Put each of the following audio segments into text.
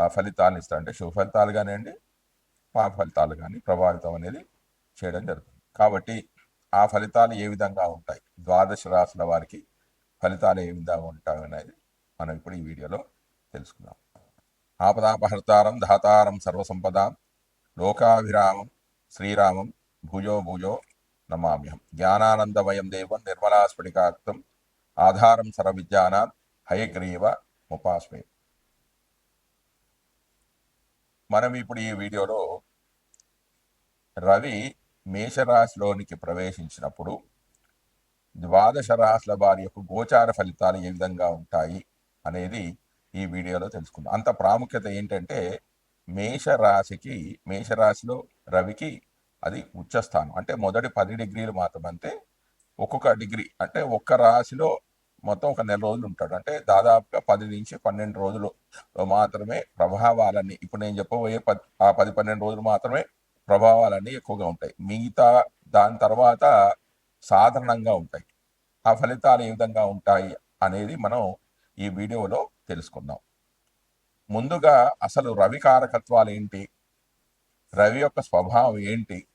ఆ ఫలితాలను ఇస్తా అంటే శుభ ఫలితాలు కానివ్వండి పాప ఫలితాలు కానీ ప్రభావితం అనేది చేయడం జరుగుతుంది. కాబట్టి ఆ ఫలితాలు ఏ విధంగా ఉంటాయి? ద్వాదశ రాసుల వారికి ఫలితాలు ఏ విధంగా ఉంటాయి అనేది మనం ఇప్పుడు ఈ వీడియోలో తెలుసుకుందాం. ఆపదాపహర్తారం ధాతారం సర్వసంపదాం లోకాభిరామం శ్రీరామం భుజో భుజో నమామ్యహం. జ్ఞానానందమయం దేవం నిర్మలాస్ఫటికాక్తం ఆధారం సర్వవిద్యానాం హయగ్రీవ ఉపాస్మే మనం ఇప్పుడు ఈ వీడియోలో రవి మేషరాశిలోనికి ప్రవేశించినప్పుడు ద్వాదశ రాశుల వారి యొక్క గోచార ఫలితాలు ఏ విధంగా ఉంటాయి అనేది ఈ వీడియోలో తెలుసుకుందాం. అంత ప్రాముఖ్యత ఏంటంటే మేషరాశికి మేషరాశిలో రవికి అది ఉచ్చస్థానం. అంటే మొదటి పది డిగ్రీలు మాత్రం అంతే ఒక్కొక్క డిగ్రీ అంటే ఒక్క రాశిలో మొత్తం ఒక నెల రోజులు ఉంటాడు. అంటే దాదాపుగా పది నుంచి పన్నెండు రోజులు మాత్రమే ప్రభావాలన్నీ ఇప్పుడు నేను చెప్పబోయే పది ఆ పది పన్నెండు రోజులు మాత్రమే ప్రభావాలన్నీ ఎక్కువగా ఉంటాయి. మిగతా దాని తర్వాత సాధారణంగా ఉంటాయి. ఆ ఫలితాలు ఏ విధంగా ఉంటాయి అనేది మనం ఈ వీడియోలో తెలుసుకుందాం. ముందుగా అసలు రవి కారకత్వాలు ఏంటి? రవి యొక్క స్వభావం ఏంటి?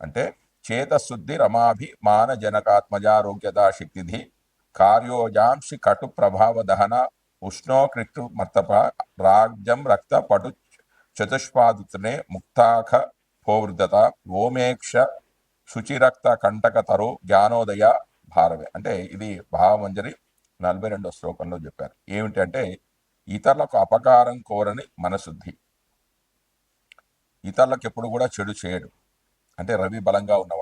అంటే చేతశుద్ధి రమాభి మానజనకాత్మజారోగ్యత శక్తిధి కార్యోజాంశి కటు ప్రభావ దహన ఉష్ణోకృక్తు మర్తప రాజ్యం రక్త పటు చతుష్పాదుతనే ముక్తాఖ పోవృద్ధత ఓమేక్ష శుచిరక్త కంటక తరు జ్ఞానోదయ భారవే. అంటే ఇది భావమంజరి నలభై రెండో శ్లోకంలో చెప్పారు. ఏమిటంటే ఇతరులకు అపకారం కోరని మనశుద్ధి. ఇతరులకు ఎప్పుడు కూడా చెడు చేయడు. అంటే రవి బలంగా ఉన్నవాడు.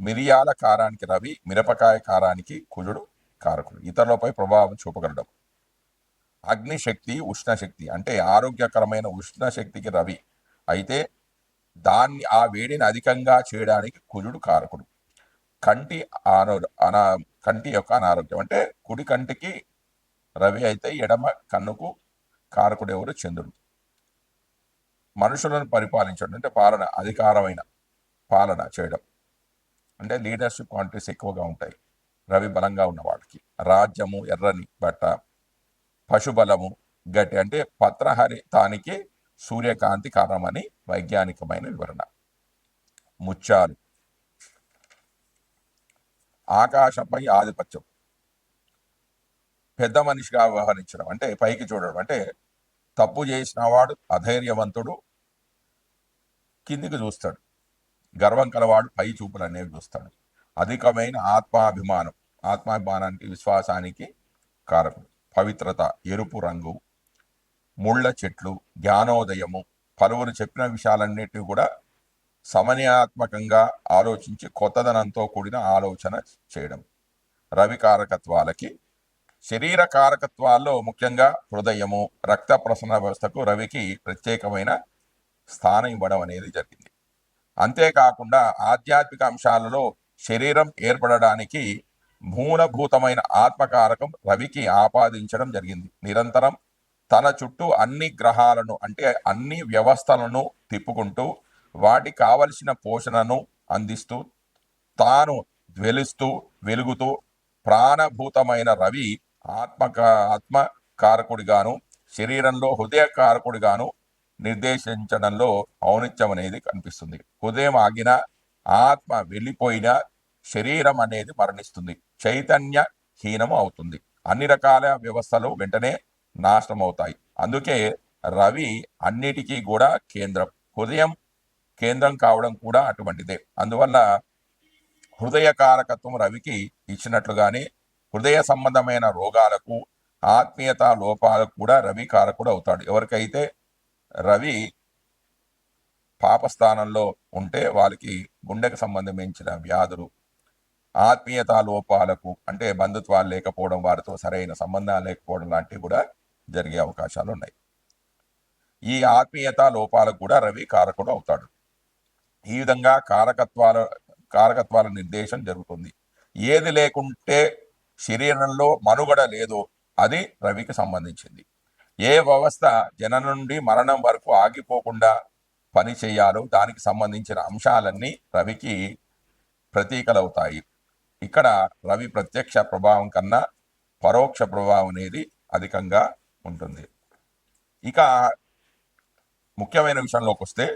మిరియాల కారానికి రవి మిరపకాయ కారానికి కుజుడు కారకుడు. ఇతరులపై ప్రభావం చూపగలడం. అగ్నిశక్తి ఉష్ణశక్తి అంటే ఆరోగ్యకరమైన ఉష్ణశక్తికి రవి. అయితే దాన్ని ఆ వేడిని అధికంగా చేయడానికి కుజుడు కారకుడు. కంటి ఆరో అనా కంటి యొక్క అనారోగ్యం అంటే కుడి కంటికి రవి అయితే ఎడమ కన్నుకు కారకుడు ఎవరు? చంద్రుడు. మనుషులను పరిపాలించడం అంటే పాలన అధికారమైన పాలన చేయడం. అంటే లీడర్షిప్ క్వాంటిటీస్ ఎక్కువగా ఉంటాయి. రవి బలంగా ఉన్నవాడికి రాజ్యము ఎర్రని బట్ట పశుబలము గట్టి అంటే పత్రహరి తానికి సూర్యకాంతి కారణమని వైజ్ఞానికమైన వివరణ. ముత్యాలు. ఆకాశంపై ఆధిపత్యం. పెద్ద మనిషిగా వ్యవహరించడం అంటే పైకి చూడడం అంటే తప్పు చేసిన వాడు అధైర్యవంతుడు కిందికి చూస్తాడు. గర్వం కలవాడు పై చూపులు అనేవి చూస్తాడు. అధికమైన ఆత్మాభిమానం ఆత్మాభిమానానికి విశ్వాసానికి కారకుడు. పవిత్రత ఎరుపు రంగు ముళ్ళ చెట్లు జ్ఞానోదయము పలువురు చెప్పిన విషయాలన్నిటిని కూడా సమన్యాత్మకంగా ఆలోచించి కొత్తదనంతో కూడిన ఆలోచన చేయడం. రవి కారకత్వాలకి శరీర కారకత్వాల్లో ముఖ్యంగా హృదయము రక్త ప్రసరణ వ్యవస్థకు రవికి ప్రత్యేకమైన స్థానం ఇవ్వడం అనేది జరిగింది. అంతేకాకుండా ఆధ్యాత్మిక అంశాలలో శరీరం ఏర్పడడానికి మూలభూతమైన ఆత్మకారకం రవికి ఆపాదించడం జరిగింది. నిరంతరం తన చుట్టూ అన్ని గ్రహాలను అంటే అన్ని వ్యవస్థలను తిప్పుకుంటూ వాటికి కావలసిన పోషణను అందిస్తూ తాను జ్వలిస్తూ వెలుగుతూ ప్రాణభూతమైన రవి ఆత్మక ఆత్మకారకుడిగాను శరీరంలో హృదయకారకుడిగాను నిర్దేశించడంలో ఔనిత్యం అనేది కనిపిస్తుంది. హృదయం ఆగిన ఆత్మ వెళ్ళిపోయిన శరీరం అనేది మరణిస్తుంది. చైతన్య హీనం అవుతుంది. అన్ని రకాల వ్యవస్థలు వెంటనే నాశనం అవుతాయి. అందుకే రవి అన్నిటికీ కూడా కేంద్రం. హృదయం కేంద్రం కావడం కూడా అటువంటిదే. అందువల్ల హృదయ కారకత్వం రవికి ఇచ్చినట్లుగానే హృదయ సంబంధమైన రోగాలకు ఆత్మీయత లోపాలకు కూడా రవి కారకుడు అవుతాడు. ఎవరికైతే రవి పాపస్థానంలో ఉంటే వాళ్ళకి గుండెకు సంబంధించిన వ్యాధులు ఆత్మీయత లోపాలకు అంటే బంధుత్వాలు లేకపోవడం వారితో సరైన సంబంధాలు లేకపోవడం లాంటివి కూడా జరిగే అవకాశాలు ఉన్నాయి. ఈ ఆత్మీయత లోపాలకు కూడా రవి కారకుడు అవుతాడు. ఈ విధంగా కారకత్వాల కారకత్వాల నిర్దేశం జరుగుతుంది. ఏది లేకుంటే శరీరంలో మనుగడ లేదో అది రవికి సంబంధించింది. ఏ వ్యవస్థ జనం నుండి మరణం వరకు ఆగిపోకుండా పని చేయాలో దానికి సంబంధించిన అంశాలన్నీ రవికి ప్రతీకలవుతాయి. ఇక్కడ రవి ప్రత్యక్ష ప్రభావం కన్నా పరోక్ష ప్రభావం అనేది అధికంగా ఉంటుంది. ఇక ముఖ్యమైన విషయంలోకి వస్తే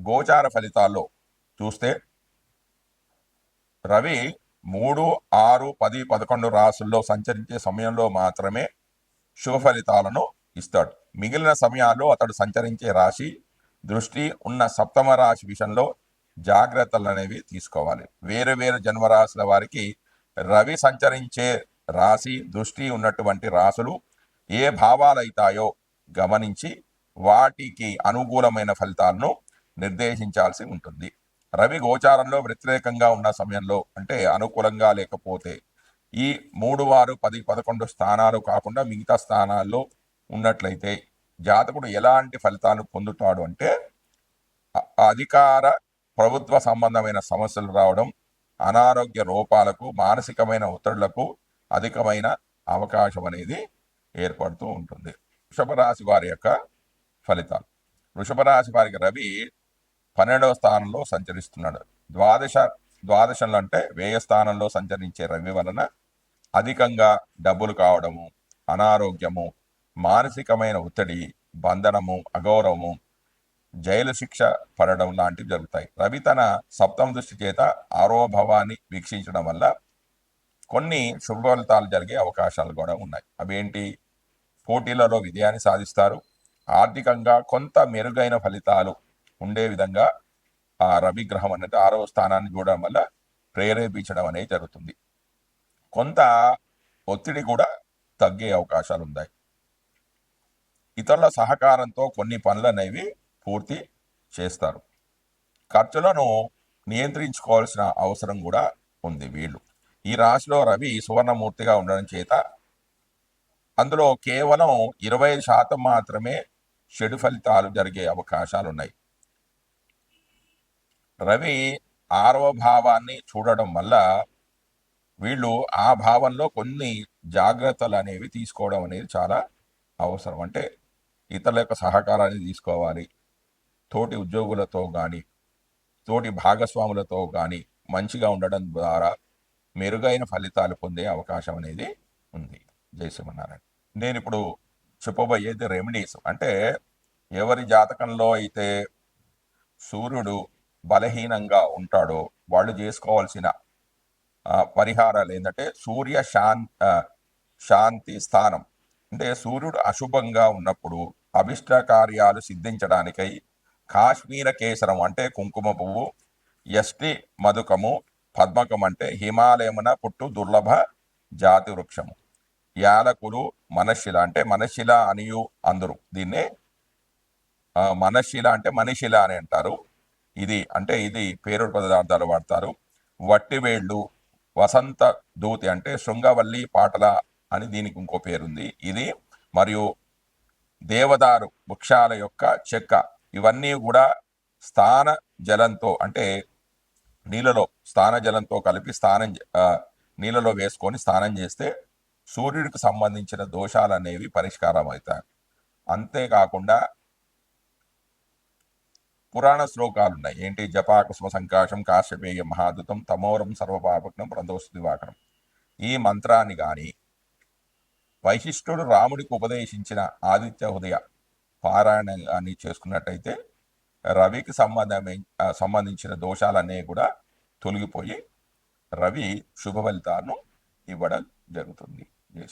గోచార ఫలితాల్లో చూస్తే రవి మూడు ఆరు పది పదకొండు రాసుల్లో సంచరించే సమయంలో మాత్రమే శుభ ఫలితాలను ఇస్తాడు. మిగిలిన సమయాల్లో అతడు సంచరించే రాశి దృష్టి ఉన్న సప్తమ రాశి విషయంలో జాగ్రత్తలు అనేవి తీసుకోవాలి. వేరు వేరు జన్మరాశుల వారికి రవి సంచరించే రాశి దృష్టి ఉన్నటువంటి రాసులు ఏ భావాలైతాయో గమనించి వాటికి అనుకూలమైన ఫలితాలను నిర్దేశించాల్సి ఉంటుంది. రవి గోచారంలో వ్యతిరేకంగా ఉన్న సమయంలో అంటే అనుకూలంగా లేకపోతే ఈ మూడు వారు పది పదకొండు స్థానాలు కాకుండా మిగతా స్థానాల్లో ఉన్నట్లయితే జాతకుడు ఎలాంటి ఫలితాలు పొందుతాడు అంటే అధికార ప్రభుత్వ సంబంధమైన సమస్యలు రావడం అనారోగ్య రూపాలకు మానసికమైన ఒత్తిళ్ళకు అధికమైన అవకాశం అనేది ఏర్పడుతూ ఉంటుంది. వృషభ రాశి వారి యొక్క ఫలితాలు. వృషభ రాశి వారికి రవి పన్నెండవ స్థానంలో సంచరిస్తున్నాడు. ద్వాదశ ద్వాదశంలో అంటే వ్యయ స్థానంలో సంచరించే రవి వలన అధికంగా డబ్బులు కావడము అనారోగ్యము మానసికమైన ఒత్తిడి బంధనము అగౌరవము జైలు శిక్ష పడడం లాంటివి జరుగుతాయి. రవి తన సప్తమ దృష్టి చేత ఆరోభవాన్ని వీక్షించడం వల్ల కొన్ని శుభఫలితాలు జరిగే అవకాశాలు కూడా ఉన్నాయి. అవేంటి పోటీలలో విజయాన్ని సాధిస్తారు. ఆర్థికంగా కొంత మెరుగైన ఫలితాలు ఉండే విధంగా ఆ రవి గ్రహం అనేది ఆరో స్థానాన్ని చూడడం వల్ల ప్రేరేపించడం అనేది జరుగుతుంది. కొంత ఒత్తిడి కూడా తగ్గే అవకాశాలు ఉన్నాయి ఇతరుల సహకారంతో కొన్ని పనులు అనేవి పూర్తి చేస్తారు. ఖర్చులను నియంత్రించుకోవాల్సిన అవసరం కూడా ఉంది వీళ్ళు. ఈ రాశిలో రవి సువర్ణమూర్తిగా ఉండడం చేత అందులో కేవలం ఇరవై శాతం మాత్రమే చెడు ఫలితాలు జరిగే అవకాశాలు ఉన్నాయి రవి ఆరవ భావాన్ని చూడడం వల్ల వీళ్ళు ఆ భావంలో కొన్ని జాగ్రత్తలు అనేవి తీసుకోవడం అనేది చాలా అవసరం. అంటే ఇతరుల యొక్క సహకారాన్ని తీసుకోవాలి. తోటి ఉద్యోగులతో కానీ తోటి భాగస్వాములతో కానీ మంచిగా ఉండడం ద్వారా మెరుగైన ఫలితాలు పొందే అవకాశం అనేది ఉంది. జయసింహనారాయణ నేను ఇప్పుడు చెప్పబోయేది రెమెడీస్. అంటే ఎవరి జాతకంలో అయితే సూర్యుడు బలహీనంగా ఉంటాడో వాళ్ళు చేసుకోవాల్సిన పరిహారాలు ఏంటంటే సూర్య శాన్ శాంతి స్థానం. అంటే సూర్యుడు అశుభంగా ఉన్నప్పుడు అభిష్ట కార్యాలు సిద్ధించడానికై కాశ్మీర కేసరం అంటే కుంకుమ పువ్వు ఎస్టి మధుకము పద్మకం అంటే హిమాలయమున పుట్టు దుర్లభ జాతి వృక్షము. యాలకులు మనశిల అంటే మనశిల అనియు అందరు. దీన్నే మనశిల అంటే మనిషిల అని అంటారు. ఇది అంటే ఇది పేరు పదార్థాలు వాడతారు. వట్టివేళ్ళు వసంత దూతి అంటే శృంగవల్లి పాటల అని దీనికి ఇంకో పేరుంది. ఇది మరియు దేవదారు వృక్షాల యొక్క చెక్క. ఇవన్నీ కూడా స్థాన జలంతో అంటే నీళ్ళలో స్నాన జలంతో కలిపి స్నానం నీళ్ళలో వేసుకొని స్నానం చేస్తే సూర్యుడికి సంబంధించిన దోషాలు అనేవి పరిష్కారం అవుతాయి అంతేకాకుండా పురాణ శ్లోకాలు ఉన్నాయి ఏంటి? జపాకుస్మ సంకాశం కాశ్యపేయ మహాదుతం తమోరం సర్వపాపగ్నం ప్రదోష దివాకరం ఈ మంత్రాన్ని కానీ వైశిష్ఠుడు రాముడికి ఉపదేశించిన ఆదిత్య హృదయ పారాయణాన్ని చేసుకున్నట్టయితే రవికి సంబంధమే సంబంధించిన దోషాలన్నీ కూడా తొలగిపోయి రవి శుభ ఫలితాలను ఇవ్వడం జరుగుతుంది. జయ